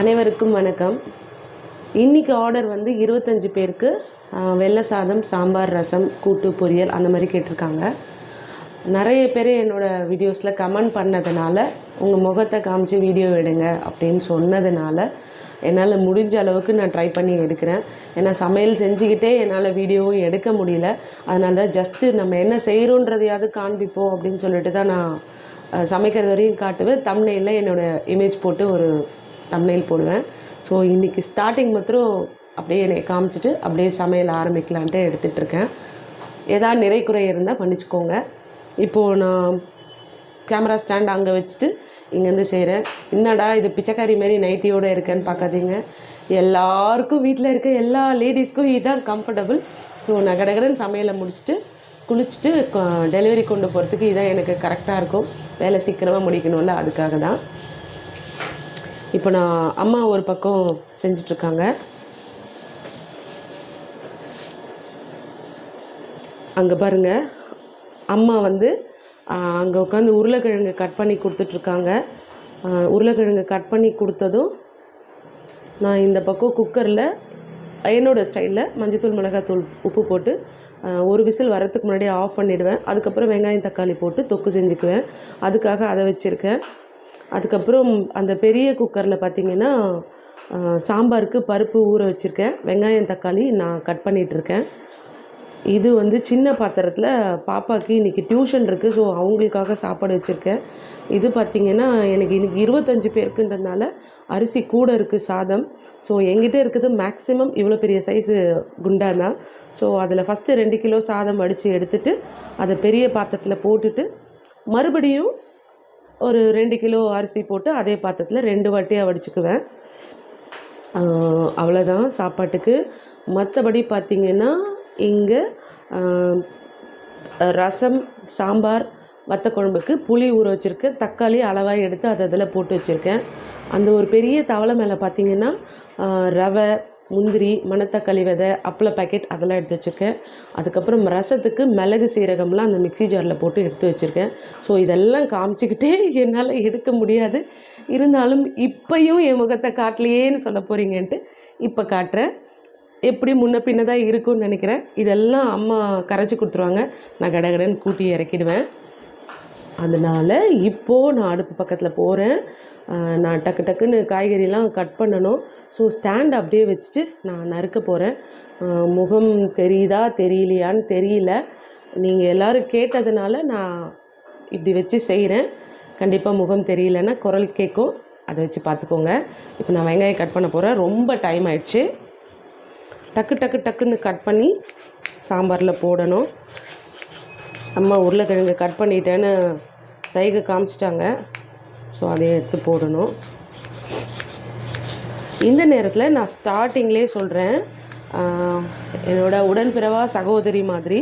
அனைவருக்கும் வணக்கம். இன்றைக்கி ஆர்டர் வந்து இருபத்தஞ்சி பேருக்கு வெள்ளை சாதம் சாம்பார் ரசம் கூட்டு பொரியல் அந்த மாதிரி கேட்டிருக்காங்க. நிறைய பேர் என்னோடய வீடியோஸில் கமெண்ட் பண்ணதுனால உங்கள் முகத்தை காமிச்சு வீடியோ எடுங்க அப்படின்னு சொன்னதுனால என்னால் முடிஞ்ச அளவுக்கு நான் ட்ரை பண்ணி எடுக்கிறேன். ஏன்னா சமையல் செஞ்சுக்கிட்டே என்னால் வீடியோவும் எடுக்க முடியல. அதனால தான் ஜஸ்ட்டு நம்ம என்ன செய்கிறோன்றதையாவது காண்பிப்போம் அப்படின்னு சொல்லிட்டு தான் நான் சமைக்கிறது வரையும் காட்டுவேன். தம்னையில் என்னோடய இமேஜ் போட்டு ஒரு தம்னையில் போடுவேன். ஸோ இன்றைக்கி ஸ்டார்டிங் மாத்திரம் அப்படியே என்னை காமிச்சிட்டு அப்படியே சமையல் ஆரம்பிக்கலான்ட்டு எடுத்துகிட்டு இருக்கேன். ஏதாவது நிறை குறை இருந்தால் பண்ணிச்சுக்கோங்க இப்போது நான் கேமரா ஸ்டாண்ட் அங்கே வச்சுட்டு இங்கேருந்து செய்கிறேன் என்னடா இது பிச்சைக்காரி மாரி நைட்டியோடு இருக்கேன்னு பார்க்காதீங்க. எல்லாருக்கும் வீட்டில் இருக்க எல்லா லேடிஸ்க்கும் இதுதான் கம்ஃபர்டபுள் ஸோ நகடகடன் சமையலை முடிச்சுட்டு குளிச்சுட்டு டெலிவரி கொண்டு போகிறதுக்கு இதான் எனக்கு கரெக்டாக இருக்கும். வேலை சீக்கிரமாக முடிக்கணும்ல அதுக்காக தான் இப்போ நான் அம்மா ஒரு பக்கம் செஞ்சிட்ருக்காங்க. அங்கே பாருங்க. அம்மா வந்து அங்கே உட்காந்து உருளைக்கிழங்கு கட் பண்ணி கொடுத்துட்ருக்காங்க. உருளைக்கிழங்கு கட் பண்ணி கொடுத்ததும் நான் இந்த பக்கம் குக்கரில் என்னோடய ஸ்டைலில் மஞ்சத்தூள் மிளகாத்தூள் உப்பு போட்டு ஒரு விசில் வரத்துக்கு முன்னாடியே ஆஃப் பண்ணிவிடுவேன் அதுக்கப்புறம் வெங்காயம் தக்காளி போட்டு தொக்கு செஞ்சுக்குவேன். அதுக்காக அதை வச்சுருக்கேன். அதுக்கப்புறம் அந்த பெரிய குக்கரில் பார்த்திங்கன்னா சாம்பாருக்கு பருப்பு ஊற வச்சுருக்கேன். வெங்காயம் தக்காளி நான் கட் பண்ணிகிட்ருக்கேன் இது வந்து சின்ன பாத்திரத்தில் பாப்பாக்கு இன்றைக்கி டியூஷன் இருக்குது ஸோ அவங்களுக்காக சாப்பாடு வச்சுருக்கேன். இது பார்த்திங்கன்னா எனக்கு இன்றைக்கி இருபத்தஞ்சி பேருக்குன்றதுனால அரிசி கூட இருக்குது சாதம். ஸோ எங்கிட்ட இருக்கிறது மேக்ஸிமம் இவ்வளோ பெரிய சைஸு குண்டா தான். ஸோ அதில் ஃபஸ்ட்டு ரெண்டு கிலோ சாதம் அடித்து எடுத்துட்டு அதை பெரிய பாத்திரத்தில் போட்டுட்டு மறுபடியும் ஒரு ரெண்டு கிலோ அரிசி போட்டு அதே பாத்திரத்தில் ரெண்டு வாட்டியாக வடிச்சுக்குவேன். அவ்வளோதான் சாப்பாட்டுக்கு. மற்றபடி பார்த்திங்கன்னா இங்கே ரசம் சாம்பார் வத்த குழம்புக்கு புளி ஊற வச்சுருக்கேன். தக்காளி அளவாக எடுத்து அதை அதில் போட்டு வச்சுருக்கேன். அந்த ஒரு பெரிய தவளை மேலே பார்த்திங்கன்னா ரவை முந்திரி மணத்தக்காளி விதை அப்பள பாக்கெட் அதெல்லாம் எடுத்து வச்சுருக்கேன். அதுக்கப்புறம் ரசத்துக்கு மிளகு சீரகம்லாம் அந்த மிக்ஸி ஜாரில் போட்டு எடுத்து வச்சுருக்கேன். ஸோ இதெல்லாம் காமிச்சிக்கிட்டே என்னால் எடுக்க முடியாது. இருந்தாலும் இப்பையும் என் முகத்தை காட்டலையேன்னு சொல்ல போகிறீங்கன்ட்டு இப்போ காட்டுறேன். எப்படி முன்ன பின்ன தான் இருக்கும்னு நினைக்கிறேன். இதெல்லாம் அம்மா கரைச்சி கொடுத்துருவாங்க. நான் கடகடன்னு கூட்டி இறக்கிடுவேன். அதனால் இப்போது நான் அடுப்பு பக்கத்தில் போகிறேன் நான் டக்கு டக்குன்னு காய்கறிலாம் கட் பண்ணணும். ஸோ ஸ்டாண்ட் அப்படியே வச்சுட்டு நான் நறுக்க போகிறேன் முகம் தெரியுதா தெரியலையான்னு தெரியல. நீங்கள் எல்லோரும் கேட்டதுனால நான் இப்படி வச்சு செய்கிறேன் கண்டிப்பாக முகம் தெரியலன்னா குரல் கேட்கும். அதை வச்சு பார்த்துக்கோங்க. இப்போ நான் வெங்காயம் கட் பண்ண போகிறேன் ரொம்ப டைம் ஆயிடுச்சு. டக்கு டக்கு டக்குன்னு கட் பண்ணி சாம்பாரில் போடணும். அம்மா உருளைக்கிழங்கு கட் பண்ணிட்டேன்னு சைகை காமிச்சிட்டாங்க. ஸோ அதையும் எடுத்து போடணும். இந்த நேரத்தில் நான் ஸ்டார்டிங்லேயே சொல்கிறேன் என்னோட உடன்பிறவா சகோதரி மாதிரி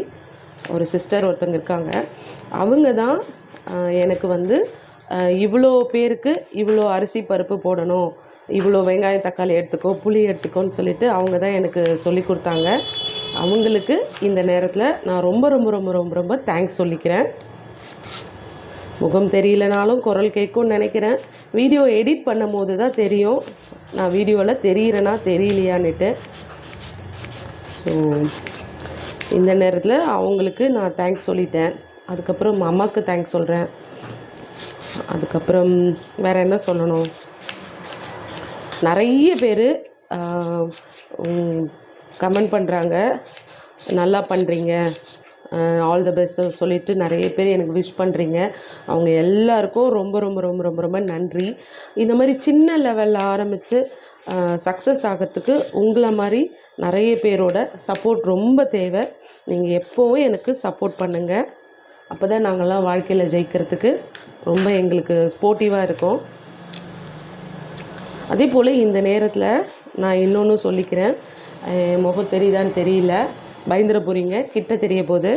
ஒரு சிஸ்டர் ஒருத்தங்க இருக்காங்க. அவங்க தான் எனக்கு வந்து இவ்வளோ பேருக்கு இவ்வளோ அரிசி பருப்பு போடணும். இவ்வளோ வெங்காயம் தக்காளி எடுத்துக்கோ புளி எடுத்துக்கோன்னு சொல்லிட்டு அவங்க தான் எனக்கு சொல்லி கொடுத்தாங்க. அவங்களுக்கு இந்த நேரத்தில் நான் ரொம்ப ரொம்ப ரொம்ப ரொம்ப ரொம்ப தேங்க்ஸ் சொல்லிக்கிறேன். முகம் தெரியலனாலும் குரல் கேட்கும்னு நினைக்கிறேன். வீடியோ எடிட் பண்ணும் போது தான் தெரியும். நான் வீடியோவில் தெரியிறேனா தெரியலையான்னுட்டு. ஸோ இந்த நேரத்தில் அவங்களுக்கு நான் தேங்க்ஸ் சொல்லிட்டேன். அதுக்கப்புறம் அம்மாவுக்கு தேங்க்ஸ் சொல்கிறேன் அதுக்கப்புறம் வேறு என்ன சொல்லணும்? நிறைய பேர் கமெண்ட் பண்ணுறாங்க நல்லா பண்ணுறீங்க ஆல் த பெஸ்ட் சொல்லிட்டு நிறைய பேர் எனக்கு விஷ் பண்ணுறீங்க அவங்க எல்லாருக்கும் ரொம்ப ரொம்ப ரொம்ப ரொம்ப ரொம்ப நன்றி. இந்த மாதிரி சின்ன லெவலில் ஆரம்பித்து சக்ஸஸ் ஆகிறதுக்கு உங்களை மாதிரி நிறைய பேரோட சப்போர்ட் ரொம்ப தேவை. நீங்கள் எப்போவும் எனக்கு சப்போர்ட் பண்ணுங்கள் அப்போ தான் நாங்கள்லாம் வாழ்க்கையில் ஜெயிக்கிறதுக்கு ரொம்ப எங்களுக்கு ஸ்போர்ட்டிவாக இருக்கும். அதே போல் இந்த நேரத்தில் நான் இன்னொன்று சொல்லிக்கிறேன். என் முகம் தெரியுதான்னு தெரியல. பயந்துட போகிறீங்க கிட்ட தெரிய போது.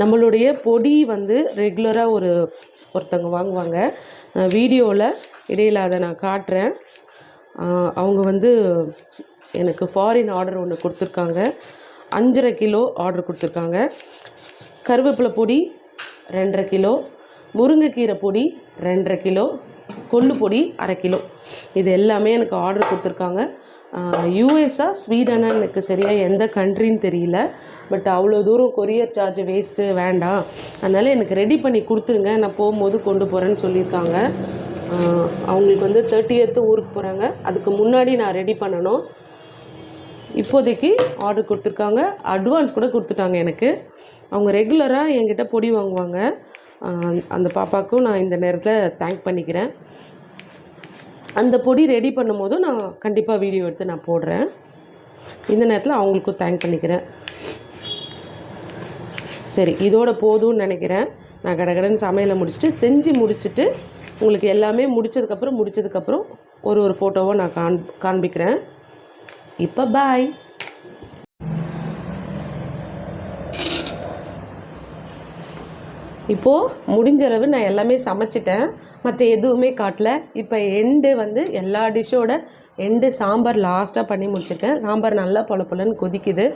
நம்மளுடைய பொடி வந்து ரெகுலராக ஒரு ஒருத்தவங்க வாங்குவாங்க. வீடியோவில் இடையில அதை நான் காட்டுறேன். அவங்க வந்து எனக்கு ஃபாரின் ஆர்டர் ஒன்று கொடுத்துருக்காங்க. அஞ்சரை கிலோ ஆர்டர் கொடுத்துருக்காங்க. கருவேப்பிலை பொடி ரெண்டரை கிலோ முருங்கைக்கீரை பொடி ரெண்டரை கிலோ கொள்ளு பொடி அரை கிலோ. இது எல்லாமே எனக்கு ஆர்டர் கொடுத்துருக்காங்க. யூஎஸ்ஆ ஸ்வீடனா எனக்கு சரியாக எந்த கண்ட்ரின்னு தெரியல. பட் அவ்வளோ தூரம் கொரியர் சார்ஜ் வேஸ்ட்டு வேண்டாம். அதனால் எனக்கு ரெடி பண்ணி கொடுத்துருங்க. நான் போகும்போது கொண்டு போகிறேன்னு சொல்லியிருக்காங்க. அவங்களுக்கு வந்து தேர்ட்டியத்து ஊருக்கு போகிறாங்க அதுக்கு முன்னாடி நான் ரெடி பண்ணணும். இப்போதைக்கு ஆர்டர் கொடுத்துருக்காங்க. அட்வான்ஸ் கூட கொடுத்துட்டாங்க எனக்கு. அவங்க ரெகுலராக என்கிட்ட பொடி வாங்குவாங்க. அந்த பாப்பாவுக்கும் நான் இந்த நேரத்தில் தேங்க் பண்ணிக்கிறேன். அந்த பொடி ரெடி பண்ணும்போதும் நான் கண்டிப்பாக வீடியோ எடுத்து நான் போடுறேன். இந்த நேரத்தில் அவங்களுக்கும் தேங்க் பண்ணிக்கிறேன். சரி இதோட போதும்னு நினைக்கிறேன். நான் கடகடன்னு சமையலை முடிச்சுட்டு செஞ்சு முடிச்சுட்டு உங்களுக்கு எல்லாமே முடிச்சதுக்கப்புறம் முடிச்சதுக்கப்புறம் ஒரு ஒரு ஃபோட்டோவை நான் காண் காண்பிக்கிறேன். இப்போ பாய் இப்போது முடிஞ்சளவு நான் எல்லாமே சமைச்சிட்டேன். மற்ற எதுவுமே காட்டல. இப்போ எண்டு வந்து எல்லா டிஷ்ஷோட எண்டு சாம்பார் லாஸ்ட்டாக பண்ணி முடிச்சிருக்கேன். சாம்பார் நல்லா பொல பொலன்னு கொதிக்குது.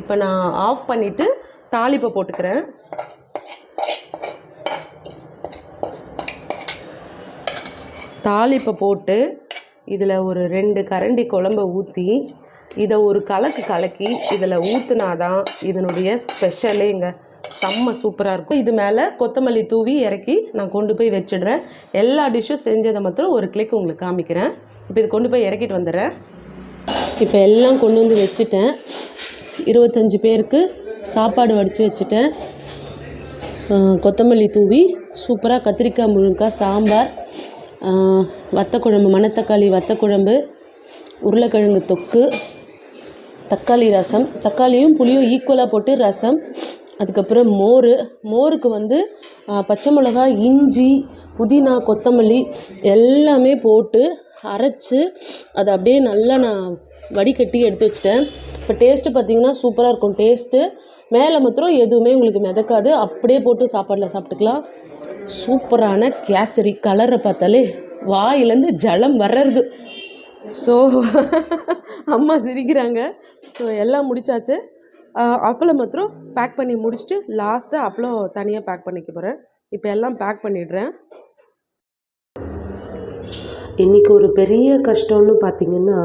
இப்போ நான் ஆஃப் பண்ணிவிட்டு தாளிப்பை போட்டுக்கிறேன். தாளிப்பை போட்டு இதில் ஒரு ரெண்டு கரண்டி குழம்ப ஊற்றி இதை ஒரு கலக்கு கலக்கி இதில் ஊற்றுனாதான் இதனுடைய ஸ்பெஷலேங்க செம்ம சூப்பராக இருக்கும். இது மேலே கொத்தமல்லி தூவி இறக்கி நான் கொண்டு போய் வச்சிடுறேன். எல்லா டிஷ்ஷும் செஞ்சதை மாத்திரம் ஒரு கிளிக் உங்களுக்கு காமிக்கிறேன். இப்போ இது கொண்டு போய் இறக்கிட்டு வந்துடுறேன். இப்போ எல்லாம் கொண்டு வந்து வச்சுட்டேன். இருபத்தஞ்சி பேருக்கு சாப்பாடு வடித்து வச்சுட்டேன். கொத்தமல்லி தூவி சூப்பராக கத்திரிக்காய் முழுங்காய் சாம்பார் வத்தக்குழம்பு மணத்தக்காளி வத்தக்குழம்பு உருளைக்கிழங்கு தொக்கு தக்காளி ரசம். தக்காளியும் புளியும் ஈக்குவலாக போட்டு ரசம். அதுக்கப்புறம் மோர். மோருக்கு வந்து பச்சை மிளகாய் இஞ்சி புதினா கொத்தமல்லி எல்லாமே போட்டு அரைச்சி அதை அப்படியே நல்லா நான் வடிகட்டி எடுத்து வச்சிட்டேன். இப்போ டேஸ்ட்டு பார்த்தீங்கன்னா சூப்பராக இருக்கும். டேஸ்ட்டு மேலே மாத்திரம் எதுவுமே உங்களுக்கு மிதக்காது. அப்படியே போட்டு சாப்பாடில் சாப்பிட்டுக்கலாம். சூப்பரான கேசரி. கலரை பார்த்தாலே வாயிலேருந்து ஜலம் வர்றது. ஸோ அம்மா சிரிக்கிறாங்க. ஸோ எல்லாம் முடிச்சாச்சு. அப்பளம் மாத்திரம் பேக் பண்ணி முடிச்சுட்டு லாஸ்ட்டாக அப்பளம் தனியாக பேக் பண்ணிக்க போகிறேன் இப்போ எல்லாம் பேக் பண்ணிடுறேன். இன்றைக்கி ஒரு பெரிய கஷ்டம்னு பார்த்திங்கன்னா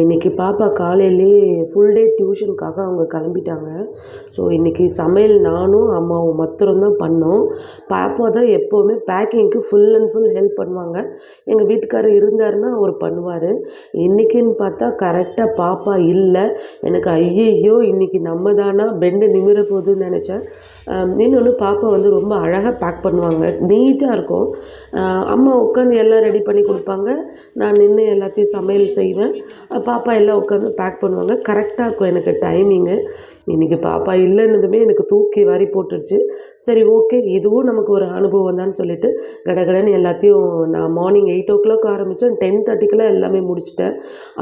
இன்றைக்கி பாப்பா காலையிலே ஃபுல் டே டியூஷனுக்காக அவங்க கிளம்பிட்டாங்க. ஸோ இன்றைக்கி சமையல் நானும் அம்மாவும் மாத்திரம்தான் பண்ணோம். பாப்பா தான் எப்போவுமே பேக்கிங்க்கு ஃபுல் அண்ட் ஃபுல் ஹெல்ப் பண்ணுவாங்க. எங்கள் வீட்டுக்காரர் இருந்தாருன்னா அவர் பண்ணுவார். இன்றைக்கின்னு பார்த்தா கரெக்டாக பாப்பா இல்லை. எனக்கு ஐயையோ இன்றைக்கி நம்ம தானா பெண்டு நிமிர போகுதுன்னு நினச்சேன். இன்னொன்று பாப்பா வந்து ரொம்ப அழகாக பேக் பண்ணுவாங்க. நீட்டாக இருக்கும். அம்மா உட்காந்து எல்லாம் ரெடி பண்ணி கொடுப்பாங்க. நான் நின்று எல்லாத்தையும் சமையல் செய்வேன். பாப்பா எல்லாம் உட்காந்து பேக் பண்ணுவாங்க. கரெக்டாக இருக்கும் எனக்கு டைமிங்கு இன்றைக்கி பாப்பா இல்லைன்னதுமே எனக்கு தூக்கி வாரி போட்டுடுச்சு சரி ஓகே இதுவும் நமக்கு ஒரு அனுபவம் தான் சொல்லிட்டு கடகடன்னு எல்லாத்தையும் நான் மார்னிங் எயிட் ஓ கிளாக் ஆரம்பித்தேன் டென் தேர்ட்டிக்கெலாம் எல்லாமே முடிச்சிட்டேன்.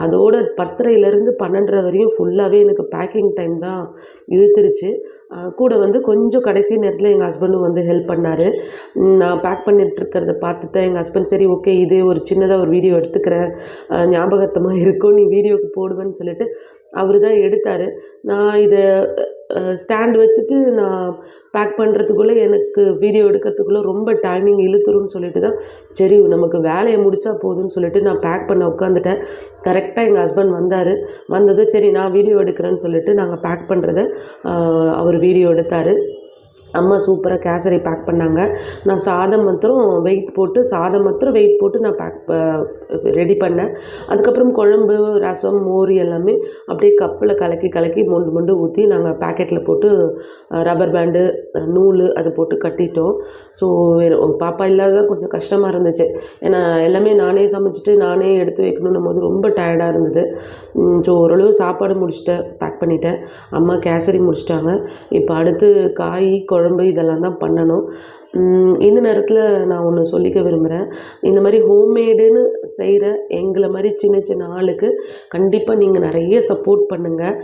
அதோட பத்தரையிலேருந்து பன்னெண்டரை வரையும் ஃபுல்லாகவே எனக்கு பேக்கிங் டைம் தான் இழுத்துருச்சு. கூட வந்து கொஞ்சம் கடைசி நேரத்தில் எங்கள் ஹஸ்பண்டும் வந்து ஹெல்ப் பண்ணார். நான் பேக் பண்ணிட்டுருக்கிறத பார்த்துட்டு எங்கள் ஹஸ்பண்ட் சரி ஓகே இதே ஒரு சின்னதாக ஒரு வீடியோ எடுத்துக்கிறேன். ஞாபகத்தமாக இருக்கும். நீ வீடியோக்கு போடுவேன்னு சொல்லிட்டு அவர் தான் எடுத்தார். நான் இதை ஸ்டாண்ட் வச்சுட்டு நான் பேக் பண்ணுறதுக்குள்ளே எனக்கு வீடியோ எடுக்கிறதுக்குள்ளே ரொம்ப டைமிங் இழுத்துரும்னு சொல்லிட்டு தான் சரி நமக்கு வேலையை முடித்தா போதும்னு சொல்லிட்டு நான் பேக் பண்ண உட்காந்துட்டேன் கரெக்டாக எங்கள் ஹஸ்பண்ட் வந்தார். வந்ததும் சரி நான் வீடியோ எடுக்கிறேன்னு சொல்லிட்டு நாங்கள் பேக் பண்ணுறத அவர் வீடியோ எடுத்தார். அம்மா சூப்பராக கேசரி பேக் பண்ணாங்க. நான் சாதம் மாத்திரம் வெயிட் போட்டு சாதம் மாத்திரம் வெயிட் போட்டு நான் பேக் ரெடி பண்ணேன். அதுக்கப்புறம் குழம்பு ரசம் மோர் எல்லாமே அப்படியே கப்பில் கலக்கி கலக்கி மொண்டு மொண்டு ஊற்றி நாங்கள் பேக்கெட்டில் போட்டு ரப்பர் பேண்டு நூல் அது போட்டு கட்டிட்டோம். ஸோ பாப்பா இல்லாததான் கொஞ்சம் கஷ்டமாக இருந்துச்சு. ஏன்னா எல்லாமே நானே சமைச்சிட்டு நானே எடுத்து வைக்கணுன்னும் போது ரொம்ப டயர்டாக இருந்தது. ஸோ ஓரளவு சாப்பாடு முடிச்சுட்டேன் பேக் பண்ணிட்டேன். அம்மா கேசரி முடிச்சிட்டாங்க. இப்போ அடுத்து காய் குழம்பு இதெல்லாம் தான் பண்ணணும். இந்த நேரத்தில் நான் ஒன்று சொல்லிக்க விரும்புகிறேன் இந்த மாதிரி ஹோம்மேடுன்னு செய்கிற எங்களை மாதிரி சின்ன சின்ன ஆளுக்கு கண்டிப்பாக நீங்கள் நிறைய சப்போர்ட் பண்ணுங்கள்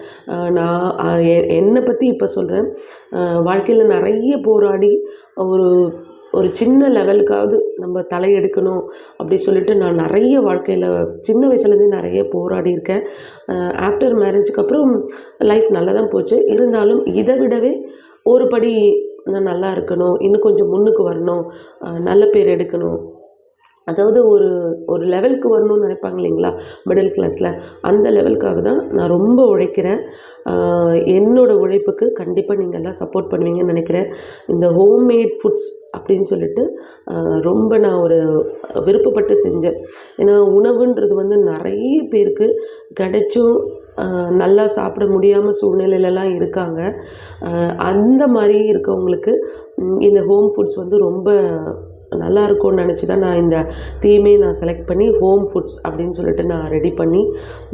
நான் எ- என்னை பற்றி இப்போ சொல்கிறேன் வாழ்க்கையில் நிறைய போராடி ஒரு ஒரு சின்ன லெவலுக்காவது நம்ம தலையெடுக்கணும் அப்படி சொல்லிட்டு நான் நிறைய வாழ்க்கையில் சின்ன வயசுலேருந்தே நிறைய போராடி இருக்கேன். ஆஃப்டர் மேரேஜுக்கு அப்புறம் லைஃப் நல்லா தான் போச்சு. இருந்தாலும் இதை விடவே ஒரு படி இன்னும் நல்லா இருக்கணும். இன்னும் கொஞ்சம் முன்னுக்கு வரணும். நல்ல பேர் எடுக்கணும். அதாவது ஒரு ஒரு லெவலுக்கு வரணும்னு நினைப்பாங்க இல்லைங்களா? மிடில் கிளாஸில் அந்த லெவலுக்காக தான் நான் ரொம்ப உழைக்கிறேன். என்னோடய உழைப்புக்கு கண்டிப்பாக நீங்கள் எல்லாம் சப்போர்ட் பண்ணுவீங்கன்னு நினைக்கிறேன். இந்த ஹோம்மேட் ஃபுட்ஸ் அப்படின்னு சொல்லிட்டு ரொம்ப நான் ஒரு விருப்பப்பட்டு செஞ்சேன். ஏன்னா உணவுன்றது வந்து நிறைய பேருக்கு கிடைச்சும் நல்லா சாப்பிட முடியாமல் சூழ்நிலையிலலாம் இருக்காங்க. அந்த மாதிரி இருக்கவங்களுக்கு இந்த ஹோம் ஃபுட்ஸ் வந்து ரொம்ப நல்லா இருக்கும்னு நினச்சி தான் நான் இந்த தீமே நான் செலக்ட் பண்ணி ஹோம் ஃபுட்ஸ் அப்படின்னு சொல்லிட்டு நான் ரெடி பண்ணி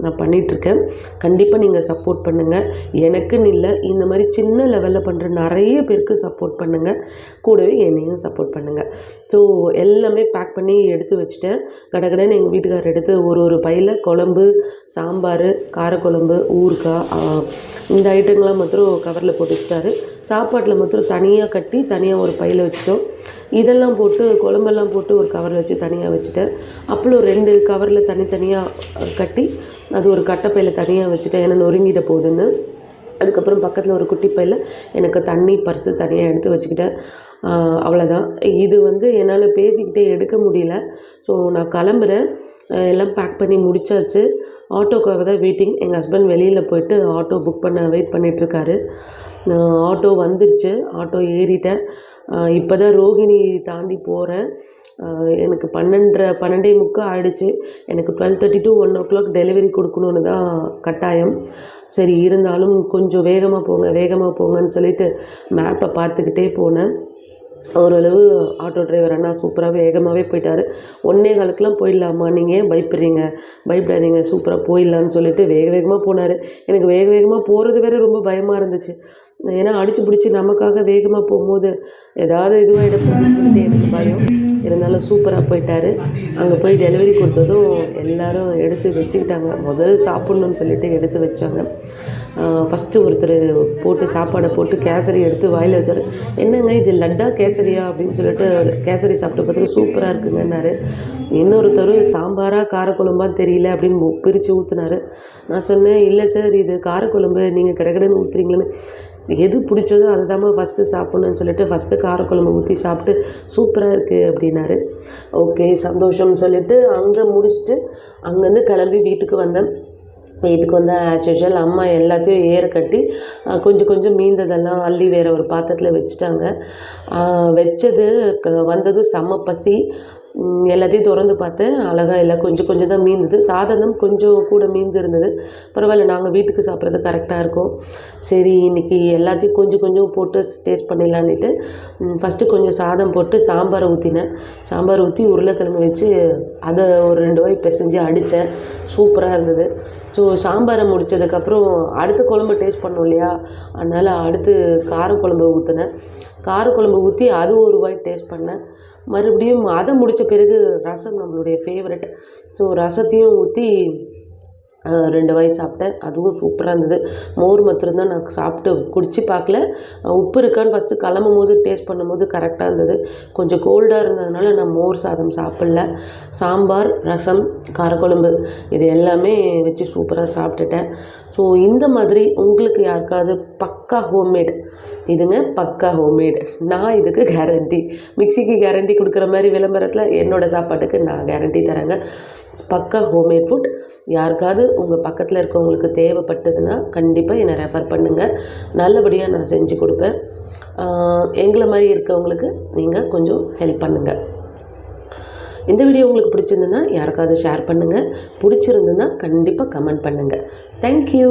நான் பண்ணிகிட்ருக்கேன் கண்டிப்பாக நீங்கள் சப்போர்ட் பண்ணுங்கள் எனக்குன்னு இல்லை இந்த மாதிரி சின்ன லெவலில் பண்ணுற நிறைய பேருக்கு சப்போர்ட் பண்ணுங்கள் கூடவே என்னையும் சப்போர்ட் பண்ணுங்கள் ஸோ எல்லாமே பேக் பண்ணி எடுத்து வச்சுட்டேன். கடகடன்னு எங்கள் வீட்டுக்காரர் எடுத்து ஒரு ஒரு பையில் குழம்பு சாம்பார் காரக்குழம்பு ஊறுகாய் இந்த ஐட்டங்கள்லாம் மாத்திரம் கவரில் போட்டு வச்சுட்டாரு. சாப்பாட்டில் மாத்திரம் தனியாக கட்டி தனியாக ஒரு பையில் வச்சுட்டோம். இதெல்லாம் போட்டு குழம்பெல்லாம் போட்டு ஒரு கவரில் வச்சு தனியாக வச்சுட்டேன். அப்புறம் ரெண்டு கவரில் தனித்தனியாக கட்டி அது ஒரு கட்டைப்பையில் தனியாக வச்சுட்டேன். ஏன்னா நொறுங்கிட போகுதுன்னு. அதுக்கப்புறம் பக்கத்தில் ஒரு குட்டி பையில் எனக்கு தண்ணி பர்ஸு தனியாக எடுத்து வச்சுக்கிட்டேன். அவ்வளோதான் இது வந்து என்னால் பேசிக்கிட்டே எடுக்க முடியல. ஸோ நான் கிளம்புறேன். எல்லாம் பேக் பண்ணி முடிச்சாச்சு. ஆட்டோக்காக தான் வெயிட்டிங் எங்கள் ஹஸ்பண்ட் வெளியில் போயிட்டு ஆட்டோ புக் பண்ண வெயிட் பண்ணிகிட்ருக்காரு ஆட்டோ வந்துருச்சு. ஆட்டோ ஏறிட்டேன். இப்போ தான் ரோகிணி தாண்டி போகிறேன் எனக்கு பன்னெண்டரை பன்னெண்டே முக்கால் ஆகிடுச்சு எனக்கு twelve thirty to one o'clock delivery கொடுக்கணுன்னு தான் கட்டாயம். சரி இருந்தாலும் கொஞ்சம் வேகமாக போங்க வேகமாக போங்கன்னு சொல்லிட்டு மேப்பை பார்த்துக்கிட்டே போனேன். ஓரளவு ஆட்டோ டிரைவர் அண்ணா சூப்பராக வேகமாகவே போயிட்டார். ஒன்றே காலுக்கெலாம் போயிடலாமா? நீங்கள் ஏன் பயப்படுறீங்க? பயப்படாதீங்க சூப்பராக போயிடலான்னு சொல்லிட்டு வேக வேகமாக போனார். எனக்கு வேக வேகமாக போகிறது வேற ரொம்ப பயமாக இருந்துச்சு. ஏன்னா அடிச்சு பிடிச்சி நமக்காக வேகமாக போகும்போது ஏதாவது இதுவாகிட போகுதுன்னு சொல்லிட்டு எனக்கு பயம். இருந்தாலும் சூப்பராக போயிட்டாரு. அங்கே போய் டெலிவரி கொடுத்ததும் எல்லாரும் எடுத்து வச்சுக்கிட்டாங்க. முதல் சாப்பிட்ணுன்னு சொல்லிட்டு எடுத்து வச்சாங்க. ஃபஸ்ட்டு ஒருத்தர் போட்டு சாப்பாடை போட்டு கேசரி எடுத்து வாயில் வச்சார். என்னங்க இது லட்டா கேசரியா அப்படின்னு சொல்லிட்டு கேசரி சாப்பிட்டு பார்த்துட்டு சூப்பராக இருக்குங்கன்னாரு. இன்னொருத்தர் சாம்பாராக காரக்குழம்பான்னு தெரியல அப்படின்னு பிரித்து ஊற்றுனாரு நான் சொன்னேன் இல்லை சார் இது காரக்குழம்பு. நீங்கள் கிடக்கடன்னு ஊற்றுறீங்களேன்னு எது பிடிச்சதோ அதுதாம்மா தான் ஃபஸ்ட்டு சாப்பிட்ணுன்னு சொல்லிட்டு ஃபஸ்ட்டு காரக்குழம்பு ஊற்றி சாப்பிட்டு சூப்பராக இருக்குது அப்படின்னாரு. ஓகே சந்தோஷம்னு சொல்லிட்டு அங்கே முடிச்சுட்டு அங்கேருந்து கிளம்பி வீட்டுக்கு வந்தேன். வீட்டுக்கு வந்தால் ஆஸ் யூஷுவல் அம்மா எல்லாத்தையும் ஏற கட்டி கொஞ்சம் கொஞ்சம் மீந்ததெல்லாம் அள்ளி வேறு ஒரு பாத்திரத்தில் வச்சுட்டாங்க. வச்சது க- வந்ததும் செம்ம பசி. எல்லாத்தையும் திறந்து பார்த்தேன் அழகாக இல்லை கொஞ்சம் கொஞ்சம் தான் மீந்தது. சாதனம் கொஞ்சம் கூட மீந்து இருந்தது பரவாயில்ல நாங்கள் வீட்டுக்கு சாப்பிட்றது கரெக்டாக இருக்கும். சரி இன்னைக்கு எல்லாத்தையும் கொஞ்சம் கொஞ்சம் போட்டு டேஸ்ட் பண்ணிடலான்னுட்டு ஃபஸ்ட்டு கொஞ்சம் சாதம் போட்டு சாம்பாரை ஊற்றினேன் சாம்பார் ஊற்றி உருளைக்கிழங்கு வச்சு அதை ஒரு ரெண்டு வாய் பிசைஞ்சு அடித்தேன் சூப்பராக இருந்தது. ஸோ சாம்பாரை முடித்ததுக்கப்புறம் அடுத்த குழம்பு டேஸ்ட் பண்ணோம் இல்லையா? அதனால் அடுத்து காரக்குழம்பு ஊற்றினேன் காரக்குழம்பு ஊற்றி அது ஒரு வாய் டேஸ்ட் பண்ணேன். மறுபடியும் அதை முடித்த பிறகு ரசம் நம்மளுடைய ஃபேவரட் ஸோ ரசத்தையும் ஊற்றி ரெண்டு வாய் சாப்பிட்டேன். அதுவும் சூப்பராக இருந்தது. மோர் மாத்திரம்தான் நான் சாப்பிட்டு குடிச்சு பார்க்கல. உப்பு இருக்கான்னு ஃபஸ்ட்டு கிளம்பும் போது டேஸ்ட் பண்ணும்போது கரெக்டாக இருந்தது. கொஞ்சம் கோல்டாக இருந்ததுனால நான் மோர் சாதம் சாப்பிடல. சாம்பார் ரசம் காரக்குழம்பு இது எல்லாமே வச்சு சூப்பராக சாப்பிட்டுட்டேன். ஸோ இந்த மாதிரி உங்களுக்கு யாருக்காவது பக்கா ஹோம்மேட் இதுங்க பக்கா ஹோம்மேட் நான் இதுக்கு கேரண்டி மிக்சிக்கு கேரண்டி கொடுக்குற மாதிரி விளம்பரத்தில் என்னோடய சாப்பாட்டுக்கு நான் கேரண்டி தரேங்க. பக்கா ஹோம்மேட் ஃபுட் யாருக்காவது உங்கள் பக்கத்தில் இருக்கவங்களுக்கு தேவைப்பட்டதுன்னா கண்டிப்பாக என்னை ரெஃபர் பண்ணுங்கள் நல்லபடியாக நான் செஞ்சு கொடுப்பேன். எங்களை மாதிரி இருக்கவங்களுக்கு நீங்கள் கொஞ்சம் ஹெல்ப் பண்ணுங்கள் இந்த வீடியோ உங்களுக்கு பிடிச்சிருந்துன்னா யாருக்காவது ஷேர் பண்ணுங்கள் பிடிச்சிருந்துன்னா கண்டிப்பாக கமெண்ட் பண்ணுங்கள் தேங்க்யூ